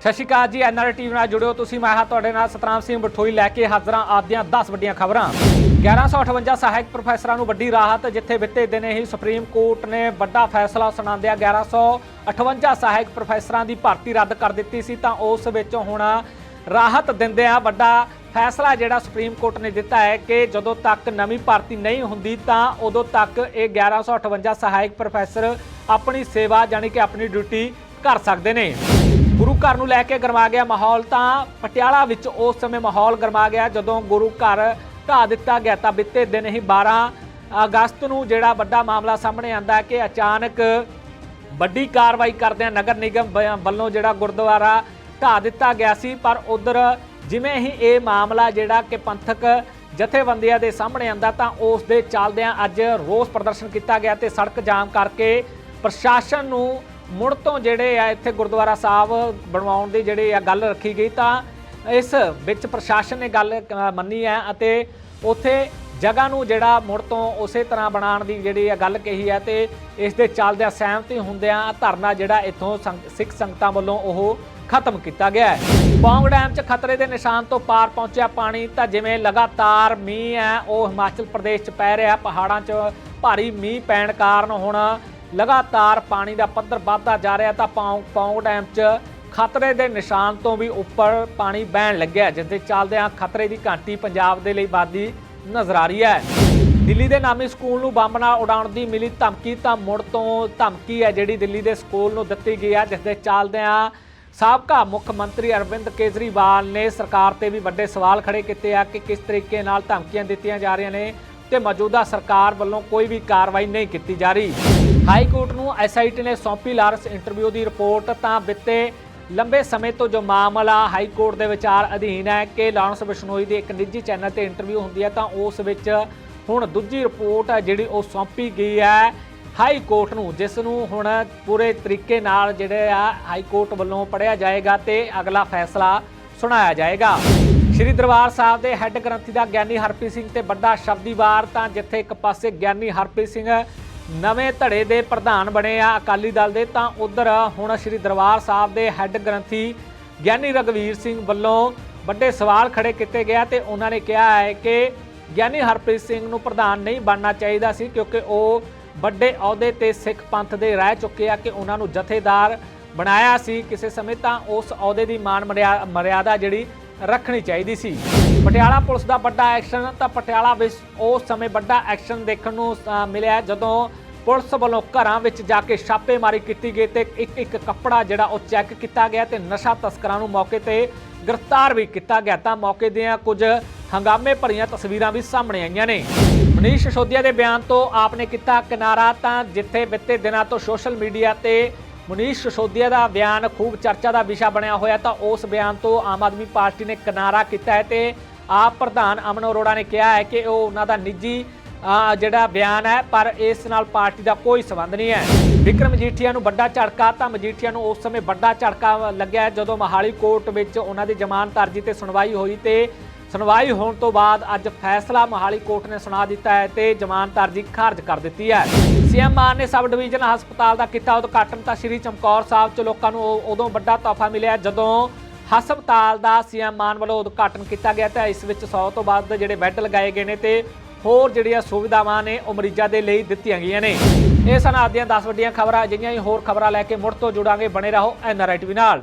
ਸਤਿ ਸ਼੍ਰੀ ਅਕਾਲ ਜੀ NR TV ਨਾਲ ਜੁੜਿਓ ਤੁਸੀਂ। ਮੈਂ ਹਾਂ ਤੁਹਾਡੇ ਨਾਲ ਸਤਨਾਮ ਸਿੰਘ ਬਠੋਈ ਲੈ ਕੇ ਹਾਜ਼ਰਾਂ ਆਪਦੀਆਂ 10 ਵੱਡੀਆਂ ਖਬਰਾਂ। 1158 ਸਹਾਇਕ ਪ੍ਰੋਫੈਸਰਾਂ ਨੂੰ ਵੱਡੀ ਰਾਹਤ, ਜਿੱਥੇ ਬਿੱਤੇ ਦਿਨ ਹੀ ਸੁਪਰੀਮ ਕੋਰਟ ਨੇ ਵੱਡਾ ਫੈਸਲਾ ਸੁਣਾਉਂਦਿਆਂ 1158 ਸਹਾਇਕ ਪ੍ਰੋਫੈਸਰਾਂ ਦੀ ਭਰਤੀ ਰੱਦ ਕਰ ਦਿੱਤੀ ਸੀ, ਤਾਂ ਉਸ ਵਿੱਚੋਂ ਹੁਣ ਰਾਹਤ ਦਿੰਦਿਆਂ ਵੱਡਾ ਫੈਸਲਾ ਜਿਹੜਾ ਸੁਪਰੀਮ ਕੋਰਟ ਨੇ ਦਿੱਤਾ ਹੈ ਕਿ ਜਦੋਂ ਤੱਕ ਨਵੀਂ ਭਰਤੀ ਨਹੀਂ ਹੁੰਦੀ, ਤਾਂ ਉਦੋਂ ਤੱਕ ਇਹ 1158 ਸਹਾਇਕ ਪ੍ਰੋਫੈਸਰ ਆਪਣੀ ਸੇਵਾ ਯਾਨੀ ਕਿ ਆਪਣੀ ਡਿਊਟੀ, ਕਰ ਸਕਦੇ ਨੇ। ਗੁਰੂ ਘਰ ਨੂੰ ਲੈ ਕੇ ਗਰਮਾ ਗਿਆ ਮਾਹੌਲ, ਤਾਂ ਪਟਿਆਲਾ ਵਿੱਚ ਉਸ ਸਮੇਂ ਮਾਹੌਲ ਗਰਮਾ ਗਿਆ ਜਦੋਂ ਗੁਰੂ ਘਰ ਢਾ ਦਿੱਤਾ ਗਿਆ। ਤਾਂ ਬਿੱਤੇ ਦਿਨ ਹੀ 12 ਅਗਸਤ ਨੂੰ ਜਿਹੜਾ ਵੱਡਾ ਮਾਮਲਾ ਸਾਹਮਣੇ ਆਂਦਾ ਹੈ ਕਿ ਅਚਾਨਕ ਵੱਡੀ ਕਾਰਵਾਈ ਕਰਦਿਆਂ ਨਗਰ ਨਿਗਮ ਵ- ਵੱਲੋਂ ਜਿਹੜਾ ਗੁਰਦੁਆਰਾ ਢਾ ਦਿੱਤਾ ਗਿਆ ਸੀ। ਪਰ ਉਧਰ ਜਿਵੇਂ ਹੀ ਇਹ ਮਾਮਲਾ ਜਿਹੜਾ ਕਿ ਪੰਥਕ ਜਥੇਬੰਦੀਆਂ ਦੇ ਸਾਹਮਣੇ ਆਂਦਾ ਤਾਂ ਉਸ ਦੇ ਚੱਲਦਿਆਂ ਅੱਜ ਰੋਸ ਪ੍ਰਦਰਸ਼ਨ ਕੀਤਾ ਗਿਆ ਤੇ ਸੜਕ ਜਾਮ ਕਰਕੇ ਪ੍ਰਸ਼ਾਸਨ ਨੂੰ ਮੁੜ ਤੋਂ ਜਿਹੜੇ ਆ ਇੱਥੇ ਗੁਰਦੁਆਰਾ ਸਾਹਿਬ ਬਣਵਾਉਣ ਦੀ ਜਿਹੜੀ ਆ ਗੱਲ ਰੱਖੀ ਗਈ ਤਾਂ ਇਸ ਵਿੱਚ ਪ੍ਰਸ਼ਾਸਨ ਨੇ ਗੱਲ ਮੰਨੀ ਹੈ ਅਤੇ ਉਥੇ ਜਗ੍ਹਾ ਨੂੰ ਜਿਹੜਾ ਮੁੜ ਤੋਂ ਉਸੇ ਤਰ੍ਹਾਂ ਬਣਾਉਣ ਦੀ ਜਿਹੜੀ ਆ ਗੱਲ ਕਹੀ ਹੈ ਤੇ ਇਸ ਦੇ ਚੱਲਦਿਆਂ ਸਹਿਮਤੀ ਹੁੰਦਿਆਂ ਧਰਨਾ ਜਿਹੜਾ ਇੱਥੋਂ ਸੰਗ- ਸਿੱਖ ਸੰਗਤਾਂ ਵੱਲੋਂ ਉਹ ਖਤਮ ਕੀਤਾ ਗਿਆ ਹੈ। ਪੌਂਗ ਡੈਮ 'ਚ ਖਤਰੇ ਦੇ ਨਿਸ਼ਾਨ ਤੋਂ ਪਾਰ ਪਹੁੰਚਿਆ ਪਾਣੀ ਤਾਂ ਜਿਵੇਂ ਲਗਾਤਾਰ ਮੀਂਹ ਹੈ, ਉਹ ਹਿਮਾਚਲ ਪ੍ਰਦੇਸ਼ 'ਚ ਪੈ ਰਿਹਾ, ਪਹਾੜਾਂ 'ਚ ਭਾਰੀ ਮੀਂਹ ਪੈਣ ਕਾਰਨ ਹੁਣ ਲਗਾਤਾਰ ਪਾਣੀ ਦਾ ਪੱਧਰ ਵੱਧਦਾ ਜਾ ਰਿਹਾ ਤਾਂ ਪੌਂਗ ਪੌਂਗ ਡੈਮ 'ਚ ਖਤਰੇ ਦੇ ਨਿਸ਼ਾਨ ਤੋਂ ਵੀ ਉੱਪਰ ਪਾਣੀ ਵਹਿਣ ਲੱਗਿਆ ਜਿਸ ਦੇ ਚੱਲਦਿਆਂ ਖਤਰੇ ਦੀ ਘੰਟੀ ਪੰਜਾਬ ਦੇ ਲਈ ਵੱਧਦੀ ਨਜ਼ਰ ਆ ਰਹੀ ਹੈ। ਦਿੱਲੀ ਦੇ ਨਾਮੀ ਸਕੂਲ ਨੂੰ ਬੰਬ ਨਾਲ ਉਡਾਉਣ ਦੀ ਮਿਲੀ ਧਮਕੀ ਤਾਂ ਮੁੜ ਤੋਂ ਧਮਕੀ ਹੈ ਜਿਹੜੀ ਦਿੱਲੀ ਦੇ ਸਕੂਲ ਨੂੰ ਦਿੱਤੀ ਗਈ ਹੈ, ਜਿਸ ਦੇ ਚੱਲਦਿਆਂ ਸਾਬਕਾ ਮੁੱਖ ਮੰਤਰੀ ਅਰਵਿੰਦ ਕੇਜਰੀਵਾਲ ਨੇ ਸਰਕਾਰ ਤੇ ਵੀ ਵੱਡੇ ਸਵਾਲ ਖੜੇ ਕੀਤੇ ਆ ਕਿ ਕਿਸ ਤਰੀਕੇ ਨਾਲ ਧਮਕੀਆਂ ਦਿੱਤੀਆਂ ਜਾ ਰਹੀਆਂ ਨੇ ਤੇ ਮੌਜੂਦਾ ਸਰਕਾਰ ਵੱਲੋਂ ਕੋਈ ਵੀ ਕਾਰਵਾਈ ਨਹੀਂ ਕੀਤੀ ਜਾ ਰਹੀ। ਹਾਈ ਕੋਰਟ ਨੂੰ ਐਸਆਈਟੀ ਨੇ ਸੌਂਪੀ ਲਾਰਸ ਇੰਟਰਵਿਊ ਦੀ ਰਿਪੋਰਟ, ਤਾਂ ਬਿੱਤੇ ਲੰਬੇ ਸਮੇਂ ਤੋਂ ਜੋ ਮਾਮਲਾ ਹਾਈ ਕੋਰਟ ਦੇ ਵਿਚਾਰ ਅਧੀਨ ਹੈ ਕਿ ਲਾਰੈਂਸ ਬਿਸ਼ਨੋਈ ਦੇ ਇੱਕ ਨਿੱਜੀ ਚੈਨਲ ਤੇ ਇੰਟਰਵਿਊ ਹੁੰਦੀ ਹੈ, ਤਾਂ ਉਸ ਵਿੱਚ ਹੁਣ ਦੂਜੀ ਰਿਪੋਰਟ ਹੈ ਜਿਹੜੀ ਉਹ ਸੌਂਪੀ ਗਈ ਹੈ ਹਾਈ ਕੋਰਟ ਨੂੰ, ਜਿਸ ਨੂੰ ਹੁਣ ਪੂਰੇ ਤਰੀਕੇ ਨਾਲ ਜਿਹੜੇ ਆ ਹਾਈ ਕੋਰਟ ਵੱਲੋਂ ਪੜਿਆ ਜਾਏਗਾ ਤੇ ਅਗਲਾ ਫੈਸਲਾ ਸੁਣਾਇਆ ਜਾਏਗਾ। ਸ਼੍ਰੀ ਦਰਬਾਰ ਸਾਹਿਬ ਦੇ ਹੈੱਡ ਗ੍ਰੰਥੀ ਦਾ ਗਿਆਨੀ ਹਰਪ੍ਰੀਤ ਸਿੰਘ ਤੇ ਵੱਡਾ ਸ਼ਬਦੀਵਾਰ, ਤਾਂ ਜਿੱਥੇ ਇੱਕ ਪਾਸੇ ਗਿਆਨੀ ਹਰਪ੍ਰੀਤ ਸਿੰਘ ਨਵੇਂ ਧੜੇ ਦੇ ਪ੍ਰਧਾਨ ਬਣੇ ਆ ਅਕਾਲੀ ਦਲ ਦੇ, ਤਾਂ ਉਧਰ ਹੁਣ ਸ਼੍ਰੀ ਦਰਬਾਰ ਸਾਹਿਬ ਦੇ ਹੈੱਡ ਗ੍ਰੰਥੀ ਗਿਆਨੀ ਰਗਵੀਰ ਸਿੰਘ ਵੱਲੋਂ ਵੱਡੇ ਸਵਾਲ ਖੜੇ ਕੀਤੇ ਗਿਆ ਤੇ ਉਹਨਾਂ ਨੇ ਕਿਹਾ ਹੈ ਕਿ ਗਿਆਨੀ ਹਰਪ੍ਰੀਤ ਸਿੰਘ ਨੂੰ ਪ੍ਰਧਾਨ ਨਹੀਂ ਬਣਨਾ ਚਾਹੀਦਾ ਸੀ ਕਿਉਂਕਿ ਉਹ ਵੱਡੇ ਅਹੁਦੇ ਤੇ ਸਿੱਖ ਪੰਥ ਦੇ ਰਹਿ ਚੁੱਕੇ ਆ ਕਿ ਉਹਨਾਂ ਨੂੰ ਜਥੇਦਾਰ ਬਣਾਇਆ ਸੀ ਕਿਸੇ ਸਮੇਂ, ਤਾਂ ਉਸ ਅਹੁਦੇ ਦੀ ਮਾਨ ਮਰਿਆ- ਮਰਿਆਦਾ ਜਿਹੜੀ ਰੱਖਣੀ ਚਾਹੀਦੀ ਸੀ। ਪਟਿਆਲਾ ਪੁਲਿਸ ਦਾ ਵੱਡਾ ਐਕਸ਼ਨ ਤਾਂ ਪਟਿਆਲਾ ਵਿੱਚ ਉਸ ਸਮੇਂ ਵੱਡਾ ਐਕਸ਼ਨ ਦੇਖਣ ਨੂੰ ਮਿਲਿਆ ਜਦੋਂ ਪੁਲਿਸ ਵੱਲੋਂ ਘਰਾਂ ਵਿੱਚ ਜਾ ਕੇ ਛਾਪੇਮਾਰੀ ਕੀਤੀ ਗਈ ਤੇ ਇੱਕ ਇੱਕ ਕੱਪੜਾ ਜਿਹੜਾ ਉਹ ਚੈੱਕ ਕੀਤਾ ਗਿਆ ਤੇ ਨਸ਼ਾ ਤਸਕਰਾਂ ਨੂੰ ਮੌਕੇ ਤੇ ਗ੍ਰਿਫਤਾਰ ਵੀ ਕੀਤਾ ਗਿਆ। ਤਾਂ ਮੌਕੇ ਦੀਆਂ ਕੁਝ ਹੰਗਾਮੇ ਭਰੀਆਂ ਤਸਵੀਰਾਂ ਵੀ ਸਾਹਮਣੇ ਆਈਆਂ ਨੇ। ਮਨੀਸ਼ ਸਿਸੋਦੀਆ ਦੇ ਬਿਆਨ ਤੋਂ ਆਪਨੇ ਕੀਤਾ ਕਿਨਾਰਾ, ਤਾਂ ਜਿੱਥੇ ਬਿੱਤੇ ਦਿਨਾਂ ਤੋਂ ਸੋਸ਼ਲ ਮੀਡੀਆ ਤੇ ਮਨੀਸ਼ ਸਸੋਦੀਆ ਦਾ ਬਿਆਨ, ਖੂਬ ਚਰਚਾ ਦਾ ਵਿਸ਼ਾ ਬਣਿਆ ਹੋਇਆ ਤਾਂ ਉਸ ਬਿਆਨ ਤੋਂ ਆਮ ਆਦਮੀ ਪਾਰਟੀ ਨੇ ਕਿਨਾਰਾ ਕੀਤਾ ਹੈ ਤੇ ਆਪ ਪ੍ਰਧਾਨ ਅਮਨ ਅਰੋੜਾ ਨੇ ਕਿਹਾ ਹੈ ਕਿ ਉਹ ਉਹਨਾਂ ਦਾ ਨਿੱਜੀ ਜਿਹੜਾ ਬਿਆਨ ਹੈ, ਪਰ ਇਸ ਨਾਲ ਪਾਰਟੀ ਦਾ ਕੋਈ ਸੰਬੰਧ ਨਹੀਂ ਹੈ। ਵਿਕਰਮ ਮਜੀਠੀਆ ਨੂੰ ਵੱਡਾ ਝਟਕਾ ਤਾਂ ਮਜੀਠੀਆ ਨੂੰ ਉਸ ਸਮੇਂ ਵੱਡਾ ਝਟਕਾ ਲੱਗਿਆ ਜਦੋਂ ਮਹਾਲੀ ਕੋਰਟ ਵਿੱਚ ਉਹਨਾਂ ਦੀ ਜ਼ਮਾਨਤ ਅਰਜ਼ੀ ਤੇ ਸੁਣਵਾਈ ਹੋਈ ਤੇ ਸੁਣਵਾਈ ਹੋਣ ਤੋਂ ਬਾਅਦ ਅੱਜ ਫੈਸਲਾ ਮਹਾਲੀ ਕੋਰਟ ਨੇ ਸੁਣਾ ਦਿੱਤਾ ਹੈ ਤੇ ਜ਼ਮਾਨਤ ਅਰਜ਼ੀ ਖਾਰਜ ਕਰ ਦਿੱਤੀ ਹੈ। ਸੀਐਮ ਮਾਨ ਨੇ ਸਬ ਡਿਵੀਜ਼ਨ ਹਸਪਤਾਲ ਦਾ ਕੀਤਾ ਉਦਘਾਟਨ ਤਾਂ ਸ਼੍ਰੀ ਚਮਕੌਰ ਸਾਹਿਬ ਚ ਲੋਕਾਂ ਨੂੰ ਉਦੋਂ ਵੱਡਾ ਤੋਹਫਾ ਮਿਲਿਆ ਜਦੋਂ ਹਸਪਤਾਲ ਦਾ ਸੀਐਮ ਮਾਨ ਵੱਲੋਂ ਉਦਘਾਟਨ ਕੀਤਾ ਗਿਆ ਤਾਂ ਇਸ ਵਿੱਚ 100 ਤੋਂ ਵੱਧ ਜਿਹੜੇ ਬੈੱਡ ਲਗਾਏ ਗਏ ਨੇ ਤੇ ਹੋਰ ਜਿਹੜੀਆਂ ਸੁਵਿਧਾਵਾਂ ਨੇ ਉਹ ਮਰੀਜ਼ਾਂ ਦੇ ਲਈ ਦਿੱਤੀਆਂ ਗਈਆਂ ਨੇ। ਇਹ ਸਨ ਆਦੀਆਂ 10 ਵੱਡੀਆਂ ਖਬਰਾਂ, ਅਜਿਹੀਆਂ ਹੀ ਹੋਰ ਖਬਰਾਂ ਲੈ ਕੇ ਮੁੜ ਤੋਂ ਜੁੜਾਂਗੇ। ਬਣੇ ਰਹੋ ਐਨਆਰਆਈ ਟੀਵੀ ਨਾਲ।